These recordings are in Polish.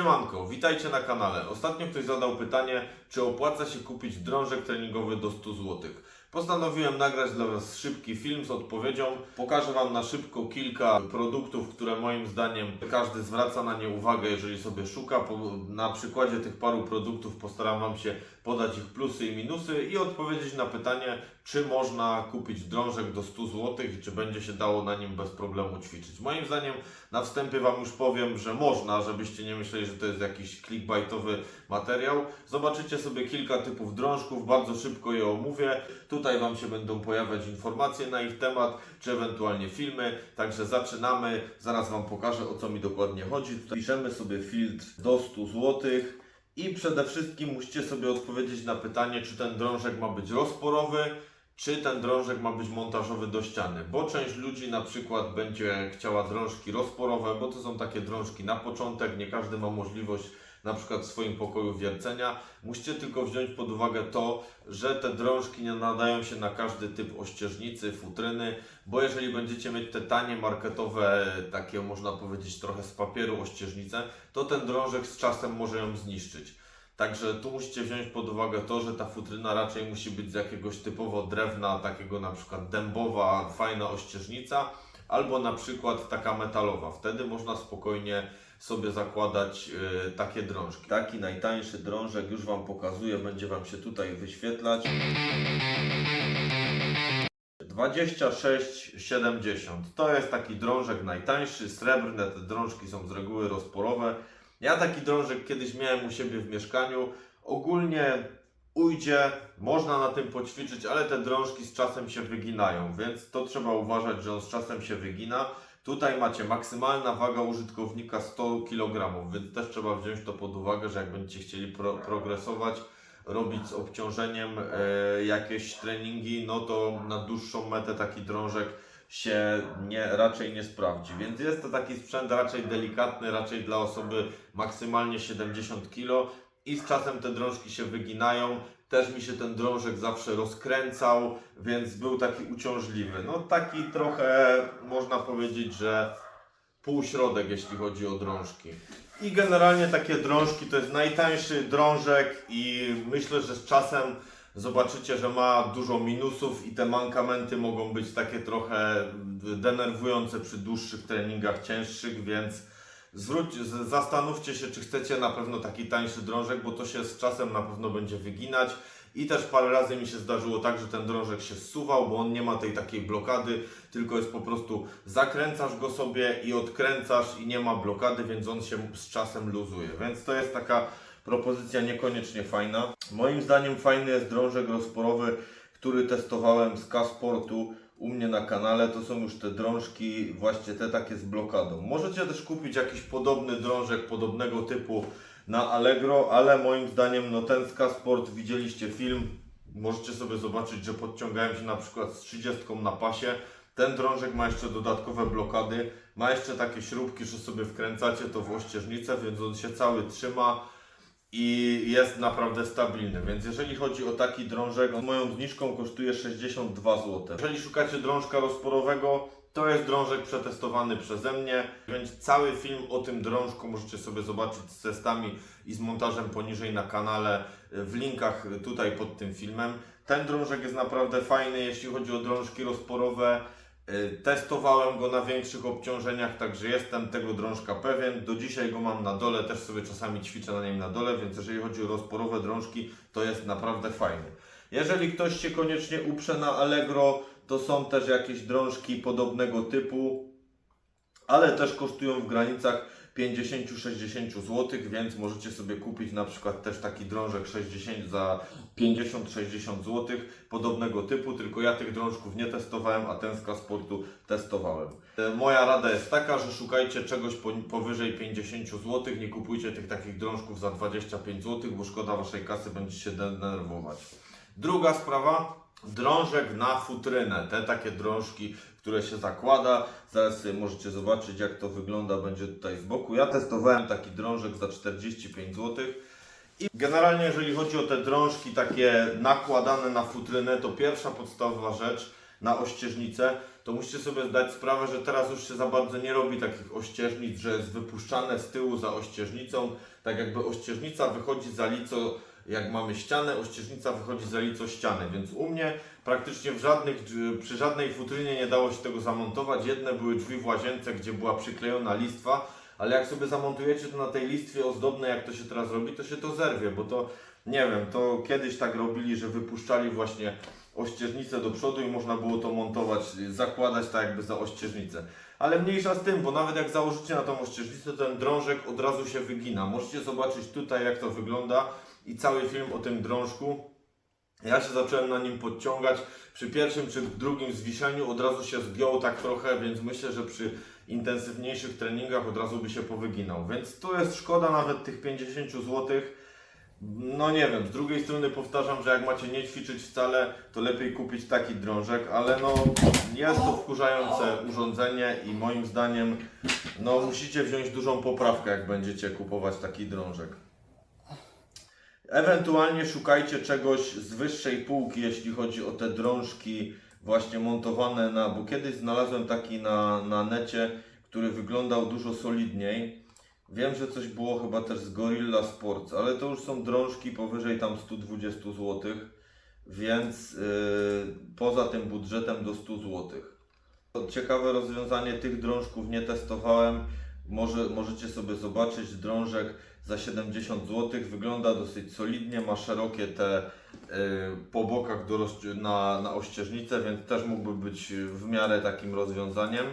Siemanko, witajcie na kanale. Ostatnio ktoś zadał pytanie, czy opłaca się kupić drążek treningowy do 100 zł. Postanowiłem nagrać dla Was szybki film z odpowiedzią. Pokażę Wam na szybko kilka produktów, które moim zdaniem każdy zwraca na nie uwagę, jeżeli sobie szuka. Na przykładzie tych paru produktów postaram Wam się podać ich plusy i minusy i odpowiedzieć na pytanie, czy można kupić drążek do 100 zł i czy będzie się dało na nim bez problemu ćwiczyć. Moim zdaniem na wstępie Wam już powiem, że można, żebyście nie myśleli, że to jest jakiś clickbaitowy materiał. Zobaczycie sobie kilka typów drążków, bardzo szybko je omówię. Tutaj Wam się będą pojawiać informacje na ich temat, czy ewentualnie filmy. Także zaczynamy. Zaraz Wam pokażę o co mi dokładnie chodzi. Tutaj piszemy sobie filtr do 100 zł. I przede wszystkim musicie sobie odpowiedzieć na pytanie, czy ten drążek ma być rozporowy, czy ten drążek ma być montażowy do ściany. Bo część ludzi na przykład będzie chciała drążki rozporowe, bo to są takie drążki na początek, nie każdy ma możliwość na przykład w swoim pokoju wiercenia. Musicie tylko wziąć pod uwagę to, że te drążki nie nadają się na każdy typ ościeżnicy, futryny, bo jeżeli będziecie mieć te tanie marketowe, takie można powiedzieć trochę z papieru ościeżnice, to ten drążek z czasem może ją zniszczyć. Także tu musicie wziąć pod uwagę to, że ta futryna raczej musi być z jakiegoś typowo drewna, takiego na przykład dębowa, fajna ościeżnica, albo na przykład taka metalowa. Wtedy można spokojnie sobie zakładać y, takie drążki. Taki najtańszy drążek już Wam pokazuję, będzie Wam się tutaj wyświetlać. 26,70 to jest taki drążek najtańszy, srebrne, te drążki są z reguły rozporowe. Ja taki drążek kiedyś miałem u siebie w mieszkaniu. Ogólnie ujdzie, można na tym poćwiczyć, ale te drążki z czasem się wyginają, więc to trzeba uważać, że on z czasem się wygina. Tutaj macie maksymalna waga użytkownika 100 kg, więc też trzeba wziąć to pod uwagę, że jak będziecie chcieli pro progresować, robić z obciążeniem e, jakieś treningi, no to na dłuższą metę taki drążek się nie, raczej nie sprawdzi. Więc jest to taki sprzęt raczej delikatny, raczej dla osoby maksymalnie 70 kg i z czasem te drążki się wyginają. Też mi się ten drążek zawsze rozkręcał, więc był taki uciążliwy. No taki trochę można powiedzieć, że półśrodek, jeśli chodzi o drążki. I generalnie takie drążki to jest najtańszy drążek i myślę, że z czasem zobaczycie, że ma dużo minusów i te mankamenty mogą być takie trochę denerwujące przy dłuższych treningach cięższych, więc zwróć, zastanówcie się, czy chcecie na pewno taki tańszy drążek, bo to się z czasem na pewno będzie wyginać. I też parę razy mi się zdarzyło tak, że ten drążek się zsuwał, bo on nie ma tej takiej blokady, tylko jest po prostu zakręcasz go sobie i odkręcasz i nie ma blokady, więc on się z czasem luzuje. Więc to jest taka propozycja niekoniecznie fajna. Moim zdaniem fajny jest drążek rozporowy, który testowałem z K-Sportu u mnie na kanale. To są już te drążki, właśnie te takie z blokadą. Możecie też kupić jakiś podobny drążek, podobnego typu na Allegro, ale moim zdaniem no ten z K-Sport, widzieliście film, możecie sobie zobaczyć, że podciągałem się na przykład z 30 na pasie. Ten drążek ma jeszcze dodatkowe blokady, ma jeszcze takie śrubki, że sobie wkręcacie to w ościeżnicę, więc on się cały trzyma i jest naprawdę stabilny. Więc jeżeli chodzi o taki drążek, on moją zniżką kosztuje 62 zł. Jeżeli szukacie drążka rozporowego, to jest drążek przetestowany przeze mnie, więc cały film o tym drążku możecie sobie zobaczyć z testami i z montażem poniżej na kanale, w linkach tutaj pod tym filmem. Ten drążek jest naprawdę fajny, jeśli chodzi o drążki rozporowe. Y, Testowałem go na większych obciążeniach, także jestem tego drążka pewien. Do dzisiaj go mam na dole, też sobie czasami ćwiczę na nim na dole, więc jeżeli chodzi o rozporowe drążki, to jest naprawdę fajny. Jeżeli ktoś się koniecznie uprze na Allegro, to są też jakieś drążki podobnego typu, ale też kosztują w granicach 50-60 zł, więc możecie sobie kupić na przykład też taki drążek 60 za 50-60 zł podobnego typu, tylko ja tych drążków nie testowałem, a ten z testowałem. E, Moja rada jest taka, że szukajcie czegoś po- powyżej 50 zł, nie kupujcie tych takich drążków za 25 zł, bo szkoda waszej kasy, będziecie się denerwować. Druga sprawa, drążek na futrynę. Te takie drążki, które się zakłada. Zaraz sobie możecie zobaczyć, jak to wygląda, będzie tutaj z boku. Ja testowałem taki drążek za 45 zł. I generalnie, jeżeli chodzi o te drążki takie nakładane na futrynę, to pierwsza podstawowa rzecz na ościeżnicę, to musicie sobie zdać sprawę, że teraz już się za bardzo nie robi takich ościeżnic, że jest wypuszczane z tyłu za ościeżnicą, tak jakby ościeżnica wychodzi za lico, jak mamy ścianę, ościeżnica wychodzi za lico ściany, więc u mnie praktycznie w żadnych, przy żadnej futrynie nie dało się tego zamontować. Jedne były drzwi w łazience, gdzie była przyklejona listwa, ale jak sobie zamontujecie to na tej listwie ozdobnej, jak to się teraz robi, to się to zerwie, bo to nie wiem, to kiedyś tak robili, że wypuszczali właśnie ościeżnicę do przodu i można było to montować, zakładać tak jakby za ościeżnicę. Ale mniejsza z tym, bo nawet jak założycie na tą ościeżnicę, ten drążek od razu się wygina. Możecie zobaczyć tutaj jak to wygląda i cały film o tym drążku. Ja się zacząłem na nim podciągać. Przy pierwszym czy drugim zwiszeniu od razu się zgiął tak trochę, więc myślę, że przy intensywniejszych treningach od razu by się powyginał. Więc tu jest szkoda nawet tych 50 zł. No nie wiem, z drugiej strony powtarzam, że jak macie nie ćwiczyć wcale, to lepiej kupić taki drążek, ale no jest to wkurzające urządzenie i moim zdaniem no musicie wziąć dużą poprawkę, jak będziecie kupować taki drążek. Ewentualnie szukajcie czegoś z wyższej półki, jeśli chodzi o te drążki właśnie montowane na, bo kiedyś znalazłem taki na, na necie, który wyglądał dużo solidniej. Wiem, że coś było chyba też z Gorilla Sports, ale to już są drążki powyżej tam 120 zł, więc yy, poza tym budżetem do 100 zł. Ciekawe rozwiązanie tych drążków nie testowałem. Może, możecie sobie zobaczyć drążek za 70 zł. Wygląda dosyć solidnie, ma szerokie te yy, po bokach do na, na ościeżnicę, więc też mógłby być w miarę takim rozwiązaniem.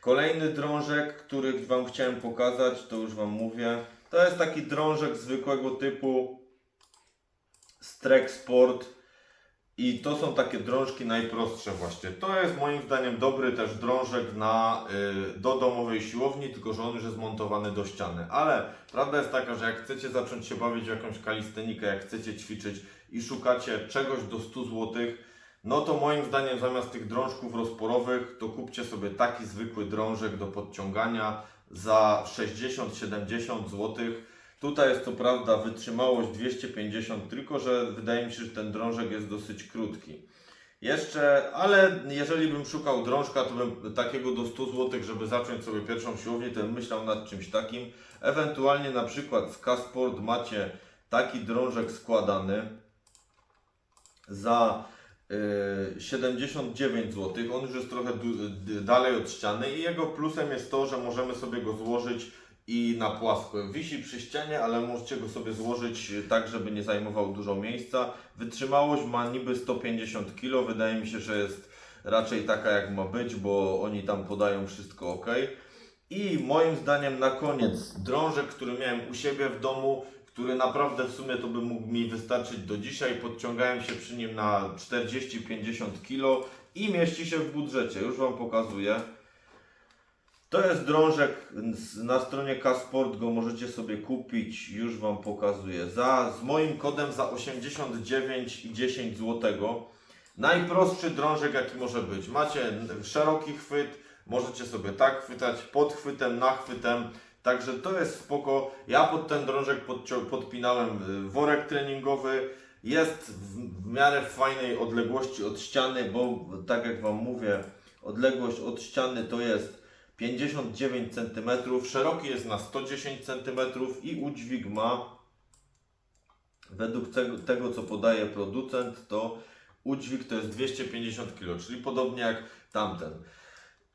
Kolejny drążek, który Wam chciałem pokazać, to już Wam mówię. To jest taki drążek zwykłego typu Strek Sport. I to są takie drążki najprostsze właśnie. To jest moim zdaniem dobry też drążek na, y, do domowej siłowni, tylko że on już jest montowany do ściany. Ale prawda jest taka, że jak chcecie zacząć się bawić w jakąś kalistenikę, jak chcecie ćwiczyć i szukacie czegoś do 100 zł, no to moim zdaniem zamiast tych drążków rozporowych, to kupcie sobie taki zwykły drążek do podciągania za 60-70 zł. Tutaj jest to prawda wytrzymałość 250, tylko że wydaje mi się, że ten drążek jest dosyć krótki. Jeszcze, ale jeżeli bym szukał drążka, to bym takiego do 100 zł, żeby zacząć sobie pierwszą siłownię, to bym myślał nad czymś takim. Ewentualnie na przykład z K-Sport macie taki drążek składany za y, 79 zł. On już jest trochę dalej od ściany i jego plusem jest to, że możemy sobie go złożyć i na płasko. Wisi przy ścianie, ale możecie go sobie złożyć tak, żeby nie zajmował dużo miejsca. Wytrzymałość ma niby 150 kg. Wydaje mi się, że jest raczej taka jak ma być, bo oni tam podają wszystko ok. I moim zdaniem na koniec drążek, który miałem u siebie w domu, który naprawdę w sumie to by mógł mi wystarczyć do dzisiaj. Podciągałem się przy nim na 40-50 kg i mieści się w budżecie. Już Wam pokazuję. To jest drążek na stronie K-Sport, go możecie sobie kupić, już Wam pokazuję. Za, z moim kodem za 89 i 10 zł. Najprostszy drążek jaki może być. Macie szeroki chwyt, możecie sobie tak chwytać, pod chwytem, na chwytem. Także to jest spoko. Ja pod ten drążek podpinałem y, worek treningowy. Jest w miarę fajnej odległości od ściany, bo tak jak Wam mówię, odległość od ściany to jest 59 cm, szeroki jest na 110 cm i udźwig ma według tego, co podaje producent to udźwig to jest 250 kg, czyli podobnie jak tamten.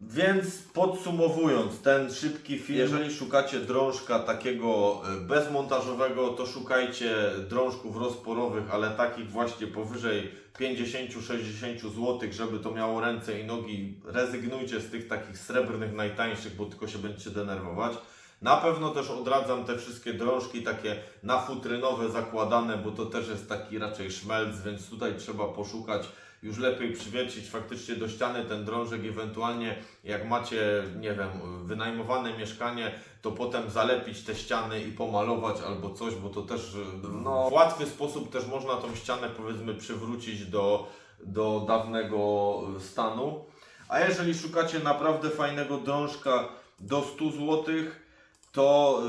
Więc podsumowując ten szybki film, jeżeli szukacie drążka takiego e, bezmontażowego, to szukajcie drążków rozporowych, ale takich właśnie powyżej 50-60 zł, żeby to miało ręce i nogi. Rezygnujcie z tych takich srebrnych, najtańszych, bo tylko się będziecie denerwować. Na pewno też odradzam te wszystkie drążki takie nafutrynowe, zakładane, bo to też jest taki raczej szmelc, więc tutaj trzeba poszukać już lepiej przywiercić faktycznie do ściany ten drążek, ewentualnie jak macie, nie wiem, wynajmowane mieszkanie, to potem zalepić te ściany i pomalować albo coś, bo to też no, w łatwy sposób też można tą ścianę powiedzmy przywrócić do, do dawnego stanu. A jeżeli szukacie naprawdę fajnego drążka do 100 zł, to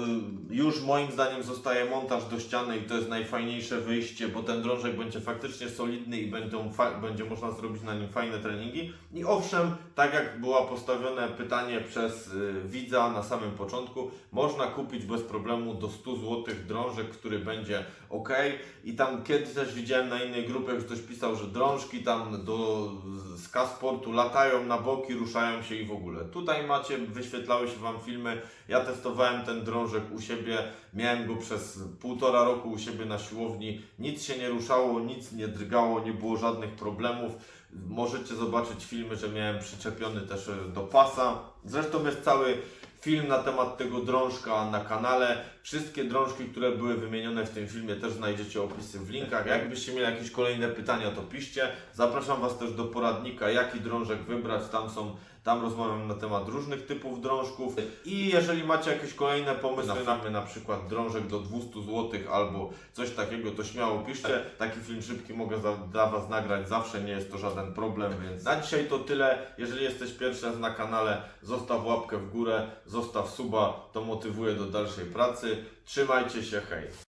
y, już moim zdaniem zostaje montaż do ściany i to jest najfajniejsze wyjście, bo ten drążek będzie faktycznie solidny i będą będzie można zrobić na nim fajne treningi. I owszem, tak jak było postawione pytanie przez y, widza na samym początku, można kupić bez problemu do 100 zł drążek, który będzie ok. I tam kiedyś też widziałem na innej grupie, że ktoś pisał, że drążki tam do z latają na boki, ruszają się i w ogóle. Tutaj macie, wyświetlały się Wam filmy. Ja testowałem ten drążek u siebie, miałem go przez półtora roku u siebie na siłowni. Nic się nie ruszało, nic nie drgało, nie było żadnych problemów. Możecie zobaczyć filmy, że miałem przyczepiony też e, do pasa. Zresztą jest cały film na temat tego drążka na kanale. Wszystkie drążki, które były wymienione w tym filmie też znajdziecie opisy w linkach. Jakbyście mieli jakieś kolejne pytania, to piszcie. Zapraszam Was też do poradnika, jaki drążek wybrać. Tam są, tam rozmawiam na temat różnych typów drążków. I jeżeli macie jakieś kolejne pomysły na filmy, na przykład drążek do 200 zł albo coś takiego, to śmiało piszcie. Taki film szybki mogę za, dla Was nagrać zawsze, nie jest to żaden problem, więc na dzisiaj to tyle. Jeżeli jesteś pierwszy raz na kanale, zostaw łapkę w górę, zostaw suba, to motywuje do dalszej pracy. Trzymajcie się, hej!